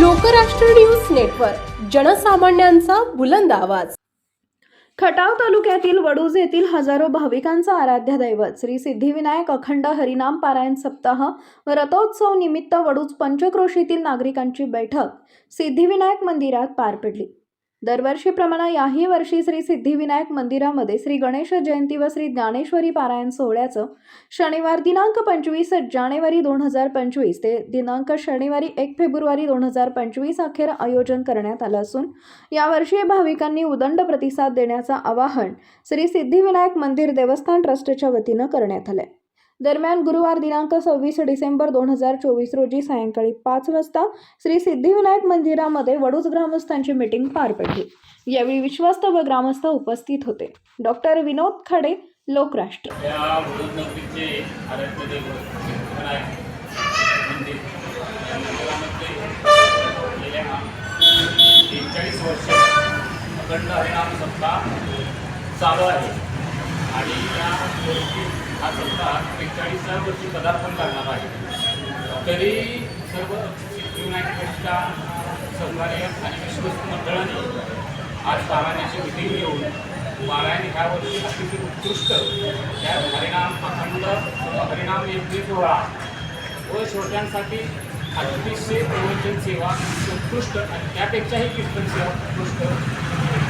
Lokrashtra news network जनसामान्यांचा बुलंद आवाज. खटाव तालुक्यातील वडूज येथील हजारो भाविकांचा आराध्य दैवत श्री सिद्धिविनायक अखंड हरिनाम पारायण सप्ताह व रथोत्सव निमित्त वडूज पंचक्रोशीतील नागरिकांची बैठक सिद्धिविनायक मंदिरात पार पडली. दरवर्षीप्रमाणे याही वर्षी श्री सिद्धिविनायक मंदिरामध्ये श्री गणेश जयंती व श्री ज्ञानेश्वरी पारायण सोहळ्याचं शनिवार दिनांक पंचवीस जानेवारी दोन हजार पंचवीस ते दिनांक शनिवारी एक फेब्रुवारी दोन हजार पंचवीस अखेर आयोजन करण्यात आलं असून यावर्षी भाविकांनी उदंड प्रतिसाद देण्याचं आवाहन श्री सिद्धिविनायक मंदिर देवस्थान ट्रस्टच्या वतीनं करण्यात आलंय. दरम्यान गुरुवार दिनांक सव्वीस डिसेंबर दोन हजार चोवीस रोजी सायंकाळी पाच वाजता श्री सिद्धिविनायक मंदिरामध्ये वडूज ग्रामस्थांची मीटिंग पार पडली. यावेळी विश्वस्त व ग्रामस्थ उपस्थित होते. डॉक्टर विनोद खाडे लोकराष्ट्र. बेचाळीस वर्ष अखंड हरिणाम सप्ताह चालू आहे. आणि या हा एकचाळीस बेचाळीसव्या वर्षी पदार्पण करणार आहे. तरी सर्व सिद्धिविनायक ट्रस्टच्या सहकार्य आणि विश्वस्त मंडळाने आज पारायणाची विधी घेऊन पारायण ह्या वर्षी अतिशय उत्कृष्ट त्या हरिणाम अखंड हरिणाम यज्ञ सोहळा व श्रोत्यांसाठी अतिशय प्रवचन सेवा उत्कृष्ट आणि त्यापेक्षाही कीर्तन सेवा उत्कृष्ट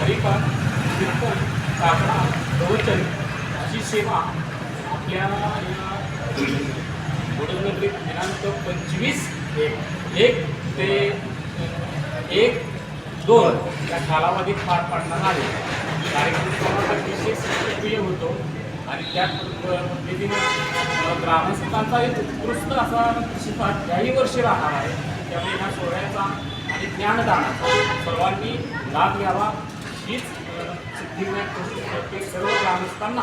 हरिपाठ कीर्तन प्रार्थना प्रवचन अशी सेवा आपल्या वडोदनगरीत दिनांक पंचवीस एक एक ते एक दोन या कालावधीत पार पाडण्यात आले कार्यक्रम अतिशय सक्रिय होतो आणि त्या पद्धतीने ग्रामस्थांचा एक उत्कृष्ट असा प्रतिसाद याही वर्षी राहणार आहे. त्यामुळे ह्या सोहळ्याचा आणि ज्ञानदानाचा सर्वांनी लाभ घ्यावा. हीच अ, सिद्धिविनायक सर्व ग्रामस्थांना